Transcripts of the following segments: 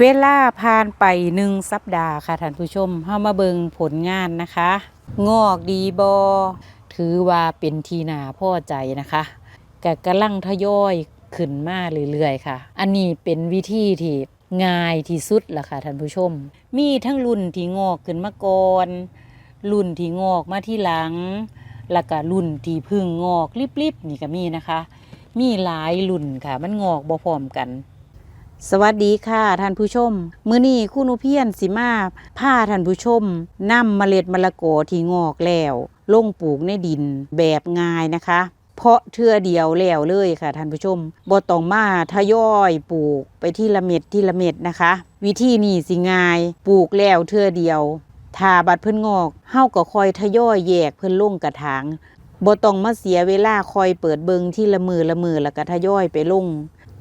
เวลาผ่านไปหนึ่งสัปดาห์ค่ะท่านผู้ชมเฮามาเบิงผลงานนะคะ งอกดีบอถือว่าเป็นทีนาพอใจนะคะกะกำลังทยอยขึ้นมาเรื่อยๆค่ะ อันนี้เป็นวิธีที่ง่ายที่สุดละค่ะท่านผู้ชม มีทั้งรุ่นที่งอกขึ้นมาก่อนรุ่นที่งอกมาที่หลัง แล้วก็รุ่นที่พึ่งงอกริบๆนี่ก็มีนะคะ มีหลายรุ่นค่ะ มันงอกบ่พร้อมกัน สวัสดีค่ะท่านผู้ชม มื้อนี้คุณอุเพียนสิมาพาท่านผู้ชมนำเมล็ดมะละกอที่งอกแล้วลงปลูกในดินแบบง่ายนะคะ เพาะเทื่อเดียวแล้วเลยค่ะท่านผู้ชมบ่ต้องมาทยอยปลูกไปที่ละเม็ดที่ละเม็ดนะคะ วิธีนี้สิง่ายปลูกแล้วเทื่อเดียวถ้าบัดเพิ่นงอกเฮาก็คอยทยอยแยกเพิ่นลงกระถางบ่ต้องมาเสียเวลาคอยเปิดเบิงที่ละมือละมือแล้วก็ทยอยไปลง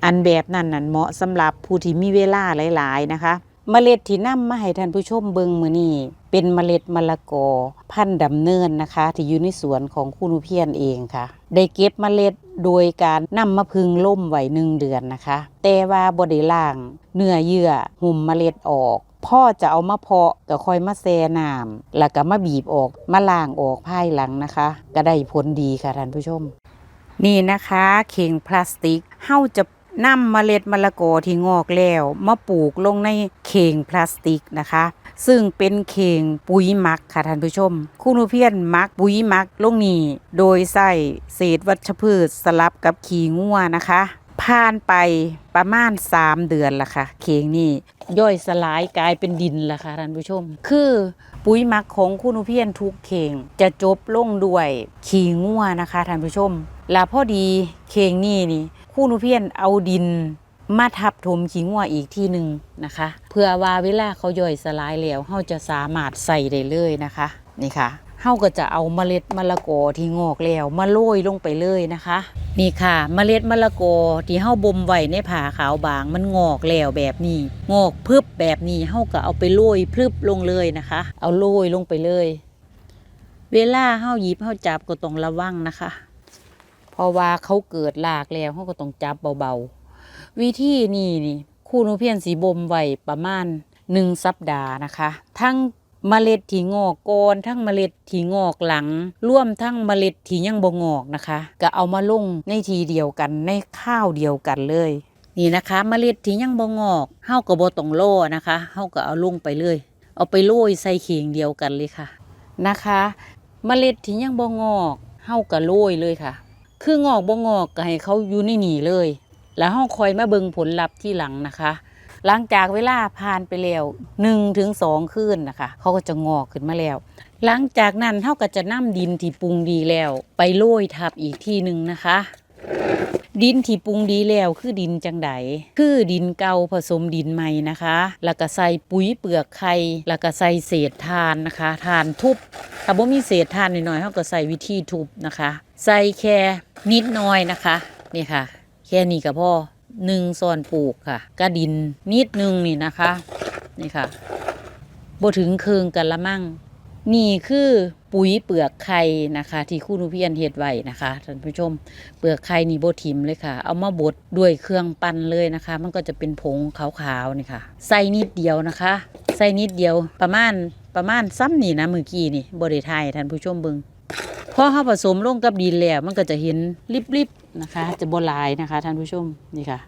อันแบบนั้นนั่นเหมาะสำหรับผู้ที่มีเวลาหลาย ๆ นะคะ เมล็ดที่นำมาให้ท่านผู้ชมเบิงมือนี้เป็นเมล็ดมะละกอ พันธุ์ดำเนินนะคะ ที่อยู่ในสวนของคุณอุเพียนเองค่ะ ได้เก็บเมล็ดโดยการนำมาพึงล่มไว้หนึ่งเดือนนะคะ แต่ว่าบไดล่างเนื้อเยื่อหุ่มเมล็ดออก พ่อจะเอามาเพาะก็ค่อยมาแซ่น้ำแล้วก็มาบีบออกมาล้างออกภายหลังนะคะ ก็ได้ผลดีค่ะท่านผู้ชม นี่นะคะ เข่งพลาสติกเฮาจะ นำเมล็ดมะละกอที่งอกแล้วมาปลูกลงในเข่งพลาสติกนะคะ ซึ่งเป็นเข่งปุ๋ยหมักค่ะท่านผู้ชม คุณอุเพียนหมักปุ๋ยหมักลงนี่โดยใส่เศษวัชพืชสลับกับขี้งัวนะคะผ่านไปประมาณ 3 เดือนละค่ะ เข่งนี่ย่อยสลายกลายเป็นดินละค่ะท่านผู้ชม คือปุ๋ยหมักของคุณอุเพียนทุกเข่งจะจบลงด้วยขี้งัวนะคะท่านผู้ชม แล้วพอดีเข่งนี่นี่ คุณอุเพียนเอาดินมาทับถมขี้งัวอีกที่หนึ่งนะคะ เพื่อว่าเวลาเขาย่อยสลายแล้วเฮาจะสามารถใส่ได้เลยนะคะนี่ค่ะเฮาก็จะเอาเมล็ดมะละกอที่งอกแล้วมาโรยลงไปเลยนะคะ นี่ค่ะ เมล็ดมะละกอที่เฮาบ่มไว้ในผ่าขาวบางมันงอกแล้วแบบนี้ งอกพึบแบบนี้เฮาก็เอาไปโรยพึบลงเลยนะคะ เอาโรยลงไปเลย เวลาเฮาหยิบเฮาจับก็ต้องระวังนะคะ เพราะว่าเขาเกิดลากแล้วเขาก็ต้องจับเบาๆ วิธีนี่นี่คู่นุเพียนสีบ่มไว้ประมาณหนึ่งสัปดาห์นะคะ ทั้งเมล็ดที่งอกก่อนทั้งเมล็ดที่งอกหลังร่วมทั้งเมล็ดที่ยังบ่งอกนะคะ ก็เอามาลงในทีเดียวกันในข้าวเดียวกันเลยนี่นะคะเมล็ดที่ยังบ่งอกเฮาก็บ่ต้องโล่นะคะเฮาก็เอาลงไปเลย เอาไปโรยใส่เข่งเดียวกันเลยค่ะนะคะ เมล็ดที่ยังบ่งอกเฮาก็โรยเลยค่ะ คืองอกบ่งอกก็ให้เขาอยู่ในนี่เลย แล้วห้องคอยมาเบิงผลลัพธ์ที่หลังนะคะ หลังจากเวลาผ่านไปแล้ว1ถึง2คืนนะคะ เขาก็จะงอกขึ้นมาแล้ว หลังจากนั้นเท่าก็จะนำดินที่ปรุงดีแล้ว ไปโรยทับอีกที่หนึ่งนะคะ ดินที่ปรุงดีแล้วคือดินจังไดคือดินเก่าผสมดินใหม่นะคะ แล้วก็ใส่ปุ๋ยเปลือกไข่แล้วก็ใส่เศษทานนะคะทานทุบถ้าบ่มีเศษทานหน่อยๆเขาก็ใส่วิธีทุบนะคะ ใส่แค่นิดหน้อยนะคะนี่ค่ะ แค่นี้ก็พอหนึ่งส่วนปลูกค่ะกระดินนิดนึงนี่นะคะนี่ค่ะบ่ถึงเคืองกันละมั่งนี่คือ ปุ๋ยเปลือกไข่นะคะที่คุณอุเพียนเฮ็ดไว้นะคะท่านผู้ชมเปลือกไข่นี่โบทิมเลยค่ะ เอามาบดด้วยเครื่องปั้นเลยนะคะ มันก็จะเป็นผงขาวๆนี่ค่ะใส่นิดเดียวนะคะใส่นิดเดียวประมาณประมาณซ้ำนี่นะมือกี้นี่บริไทยท่านผู้ชมเบิงพอเขาผสมลงกับดินแล้วมันก็จะเห็นริบๆนะคะ จะบลายนะคะท่านผู้ชมนี่ค่ะ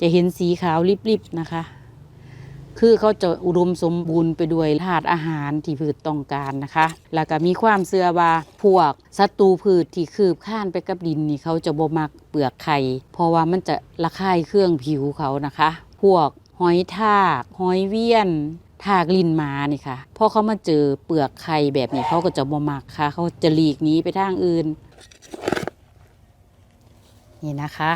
จะเห็นสีขาวริบๆนะคะ คือเขาจะอุดมสมบูรณ์ไปด้วยธาตุอาหารที่พืชต้องการนะคะ แล้วก็มีความเชื่อว่าพวกศัตรูพืชที่คืบข้านไปกับดินนี่เขาจะบ่มักเปลือกไข่เพราะว่ามันจะระคายเครื่องผิวเขานะคะ พวกหอยทากหอยเวียนทากลินมานี่ค่ะพอเขามาเจอเปลือกไข่แบบนี้เขาก็จะบ่มักค่ะ เขาจะหลีกหนีไปทางอื่น นี่นะคะ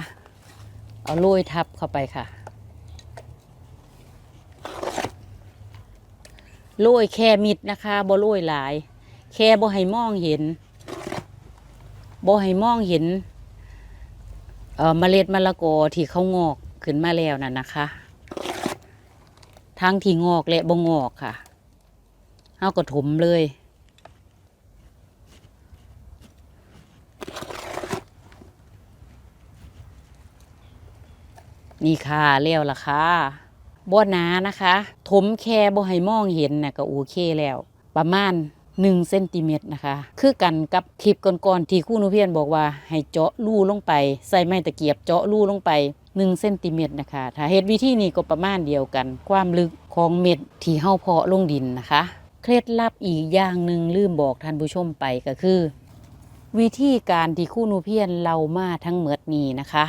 เอาโรยทับเข้าไปค่ะ โรยแค่มิดนะคะบ่โรยหลาย แค่บ่ให้มองเห็นบ่ให้มองเห็นเอ่อเมล็ดมะละกอที่เขางอกขึ้นมาแล้วน่ะนะคะ ทั้งที่งอกและบ่งอกค่ะเฮาก็ถมเลยนี่ค่ะเลี้ยวละค่ะ บ่หนานะคะถมแค่บ่ให้มองเห็นน่ะก็โอเคแล้ว ประมาณ1เซนติเมตรนะคะ คือกันกับคลิปก่อนๆที่คู่นุเพียนบอกว่าให้เจาะรูลงไป ใส่ไม้ตะเกียบเจาะรูลงไป1เซนติเมตรนะคะ ถ้าเฮ็ดวิธีนี้ก็ประมาณเดียวกัน ความลึกของเม็ดที่เฮาเพาะลงดินนะคะ เคล็ดลับอีกอย่างหนึ่งลืมบอกท่านผู้ชมไปก็คือ วิธีการที่คู่นูเพียนเรามาทั้งหมดนี้นะคะ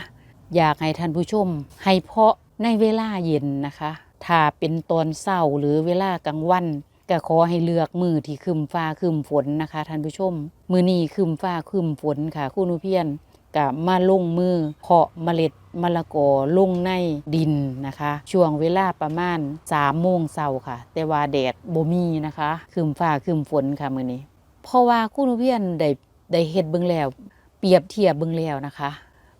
อยากให้ท่านผู้ชมให้เพาะ ในเวลาเย็นนะคะ ถ้าเป็นตอนเช้าหรือเวลากลางวันก็ขอให้เลือกมือที่คืมฟ้าคืมฝนนะคะท่านผู้ชม มือนี้คืมฟ้าคืมฝนค่ะครู่หนูเพียนก็มาลงมือเพาะเมล็ดมะละกอลงในดินนะคะ ช่วงเวลาประมาณ3โมงเช้าค่ะ แต่ว่าแดดบ่มีนะคะคืมฟ้าคืมฝนค่ะมือนี้ เพราะว่าครู่หนูเพียนได้ได้เฮ็ดเบิ่งแล้ว เปรียบเทียบเบิ่งแล้วนะคะ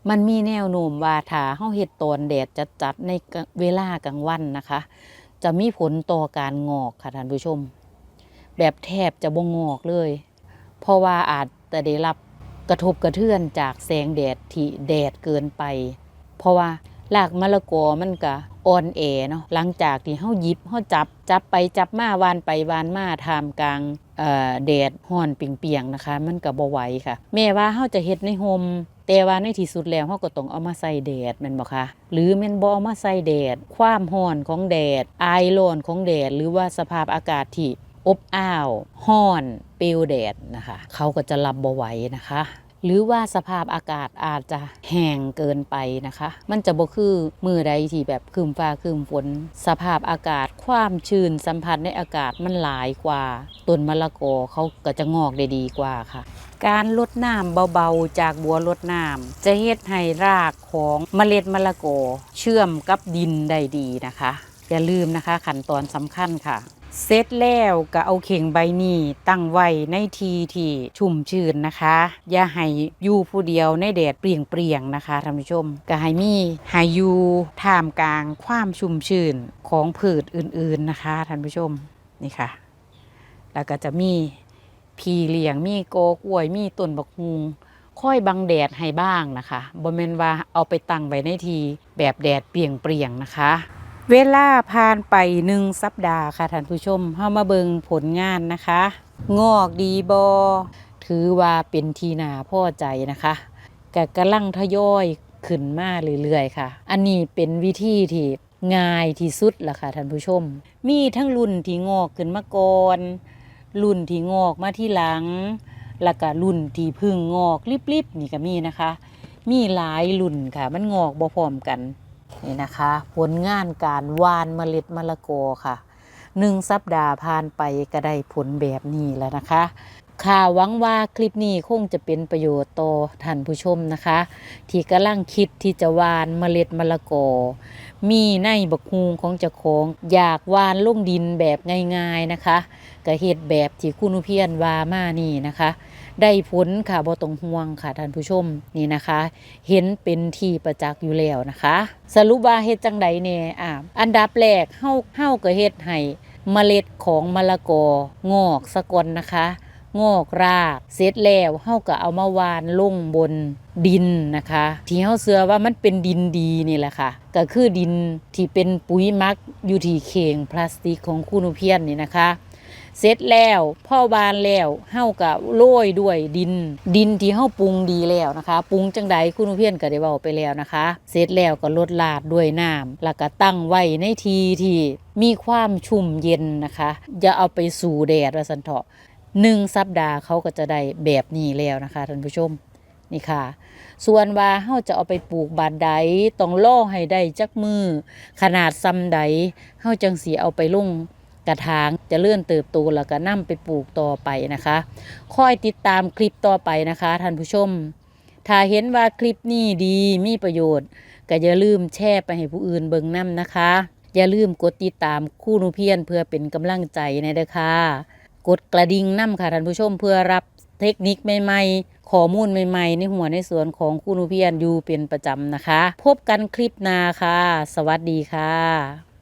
มันมีแนวโน้มว่าถ้าเฮาเฮ็ดตอนแดดจัดๆในเวลากลางวันนะคะ จะมีผลต่อการงอกค่ะท่านผู้ชม แบบแทบจะบ่งอกเลย เพราะว่าอาจจะได้รับกระทบกระเทือนจากแสงแดดที่แดดเกินไป เพราะว่ารากมะละกอมันก็อ่อนแอเนาะหลังจากที่เฮาหยิบเฮาจับจับไปจับมาวานไปวานมาทามกลางเอ่อแดดฮ้อนเปียงๆนะคะ มันก็บ่ไหวค่ะ แม้ว่าเฮาจะเฮ็ดในโฮม แต่ว่าในที่สุดแล้วเขาก็ต้องเอามาใส่แดดแม่นบ่คะหรือแม่นบ่เอามาใส่แดด ความร้อนของแดดไอร้อนของแดด หรือว่าสภาพอากาศที่อบอ้าวห้อนเปลวแดดนะคะ เขาก็จะรับบ่ไหวนะคะ หรือว่าสภาพอากาศอาจจะแห้งเกินไปนะคะ มันจะบ่คือมือใดที่แบบคืมฟ้าคืมฝน สภาพอากาศความชื้นสัมผัสในอากาศมันหลายกว่าต้นมะละกอเขาก็จะงอกได้ดีกว่าค่ะ การลดน้ำเบาๆ จากบัวลดน้ำจะเฮ็ดให้รากของเมล็ดมะละกอเชื่อมกับดินได้ดีนะคะ อย่าลืมนะคะขั้นตอนสำคัญค่ะ เสร็จแล้วก็เอาเข่งใบนี้ตั้งไว้ในทีที่ชุ่มชื้นนะคะ อย่าให้อยู่ผู้เดียวในแดดเปรียงๆนะคะท่านผู้ชม ก็ให้มีให้อยู่ท่ามกลางความชุ่มชื้นของพืชอื่นๆนะคะท่านผู้ชมนี่ค่ะ แล้วก็จะมีพีเลี้ยงมีโกกล้วยมีต้นบักฮุงค่อยบังแดดให้บ้างนะคะบ่แม่นว่าเอาไปตั้งไว้ในทีแบบแดดเปรียงๆนะคะ เวลาผ่านไปหนึ่งสัปดาห์ค่ะท่านผู้ชมเฮามาเบิงผลงานนะคะ งอกดีบอถือว่าเป็นทีนาพ่อใจนะคะกะกำลังทยอยขึ้นมาเรื่อยๆค่ะ อันนี้เป็นวิธีที่ง่ายที่สุดละค่ะท่านผู้ชม มีทั้งรุ่นที่งอกขึ้นมาก่อนรุ่นที่งอกมาที่หลัง แล้วก็รุ่นที่พึ่งงอกริบๆนี่ก็มีนะคะ มีหลายรุ่นค่ะ มันงอกบ่พร้อมกัน นี่นะคะ ผลงานการวานเมล็ดมะละกอค่ะหนึ่งสัปดาห์ผ่านไปก็ได้ผลแบบนี้แล้วนะคะค่ะหวังว่าคลิปนี้คงจะเป็นประโยชน์ต่อท่านผู้ชมนะคะ ที่กำลังคิดที่จะวานเมล็ดมะละกอ มีในบักฮูงของเจ้าของอยากวานลงดินแบบง่ายๆนะคะก็เฮ็ดแบบที่คุณอุเพียนว่ามานี่นะคะ ได้ผลค่ะบ่ต้องห่วงค่ะท่านผู้ชมนี่นะคะ เห็นเป็นที่ประจักษ์อยู่แล้วนะคะ สรุปว่าเฮ็ดจังใดแน่อ่าอันดับแรกเฮาเฮาก็เฮ็ดให้เมล็ดของมะละกองอกสะกอนนะคะงอกรากเสร็จแล้วเฮาก็เอามาวานลงบนดินนะคะ ที่เฮาเชื่อว่ามันเป็นดินดีนี่แหละค่ะ ก็คือดินที่เป็นปุ๋ยมักอยู่ที่เข่งพลาสติกของคุณอุเพียนนี่นะคะ เสร็จแล้วพ่อบานแล้วเฮาก็โรยด้วยดิน ดินที่เฮาปรุงดีแล้วนะคะปรุงจังใดคุณเพียนก็ได้เว้าไปแล้วนะคะ เสร็จแล้วก็ลดลาดด้วยน้ำแล้วก็ตั้งไว้ในทีที่มีความชุ่มเย็นนะคะอย่าเอาไปสู่แดดว่าซั่นเถาะหนึ่งสัปดาห์เขาก็จะได้แบบนี้แล้วนะคะท่านผู้ชมนี่ค่ะ ส่วนว่าเฮาจะเอาไปปลูกบานใดต้องล่อให้ได้จักมือ ขนาดซ้ำใดเฮาจังสีเอาไปลง กระถางจะเลื่อนเติบโตแล้วก็นํไปปลูกต่อไปนะคะคอยติดตามคลิปต่อไปนะคะท่านผู้ชม ถ้าเห็นว่าคลิปนี้ดีมีประโยชน์ ก็อย่าลืมแชร์ไปให้ผู้อื่นเบิ่งนํนะคะ อย่าลืมกดติดตามคู่นูเพียนเพื่อเป็นกำลังใจในเด้อค่ะกดกระดิ่งนํค่ะท่านผู้ชมเพื่อรับเทคนิคใหม่ๆ ข้อมูลใหม่ๆ ในหัวในสวนของคู่นูเพียนอยู่เป็นประจำนะคะ พบกันคลิปหน้าค่ะ สวัสดีค่ะ